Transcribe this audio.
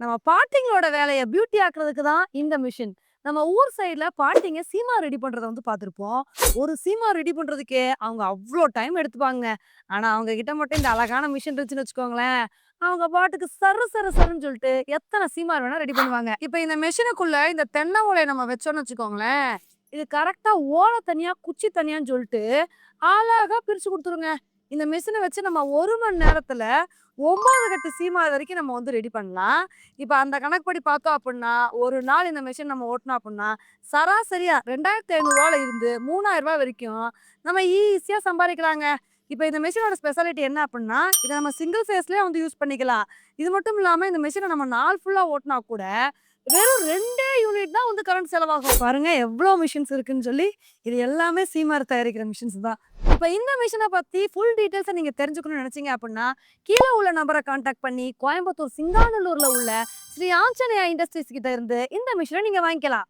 நம்ம பாட்டிங்களோட வேலையை பியூட்டி ஆக்குறதுக்கு தான் இந்த மிஷின். நம்ம ஊர் சைடில் பாட்டிங்க சீமா ரெடி பண்ணுறத வந்து பார்த்துருப்போம் ஒரு சீமா ரெடி பண்ணுறதுக்கே அவங்க அவ்வளோ டைம் எடுத்துப்பாங்க. ஆனால் அவங்க கிட்ட மட்டும் இந்த அழகான மிஷின் இருந்துச்சுன்னு வச்சுக்கோங்களேன், அவங்க பாட்டுக்கு சரு சரு சருன்னு சொல்லிட்டு எத்தனை சீமார் வேணா ரெடி பண்ணுவாங்க. இப்போ இந்த மெஷினுக்குள்ள இந்த தென்னை ஓலையை நம்ம வச்சோம்னு வச்சுக்கோங்களேன், இது கரெக்டாக ஓலை தனியாக குச்சி தனியான்னு சொல்லிட்டு அழகாக பிரித்து கொடுத்துருங்க இந்த மிஷினை வச்சு நம்ம ஒரு மணி நேரத்தில் ஒம்பது கட்டு சீமா வரைக்கும் நம்ம வந்து ரெடி பண்ணலாம். இப்போ அந்த கணக்குப்படி பார்த்தோம் அப்படின்னா ஒரு நாள் இந்த மிஷின் நம்ம ஓட்டினோம் அப்படின்னா சராசரியாக ரெண்டாயிரத்தி ஐநூறுரூவாவில் இருந்து மூணாயிரம் 3000 வரைக்கும் நம்ம ஈஸியாக சம்பாதிக்கிறாங்க இப்போ இந்த மிஷினோட ஸ்பெஷாலிட்டி என்ன அப்படின்னா இதை நம்ம சிங்கிள் ஃபேஸ்லேயே வந்து யூஸ் பண்ணிக்கலாம். இது மட்டும் இல்லாமல் இந்த மிஷினை நம்ம நாள் ஃபுல்லாக ஓட்டினா கூட, வெறும் ரெண்டே யூனிட் தான் வந்து கரண்ட் செலவாகும். பாருங்க எவ்வளோ மிஷின்ஸ் இருக்குன்னு சொல்லி. இது எல்லாமே சீமார் தயாரிக்கிற மிஷின்ஸ் தான். இப்போ இந்த மிஷனை பற்றி ஃபுல் டீட்டெயில்ஸை நீங்கள் தெரிஞ்சுக்கணும்னு நினச்சிங்க அப்படின்னா கீழே உள்ள நம்பரை காண்டாக்ட் பண்ணி கோயம்புத்தூர் சிங்காநல்லூர்ல உள்ள ஸ்ரீ ஆஞ்சநேயா இண்டஸ்ட்ரீஸ் கிட்ட இருந்து இந்த மிஷனை நீங்கள் வாங்கிக்கலாம்.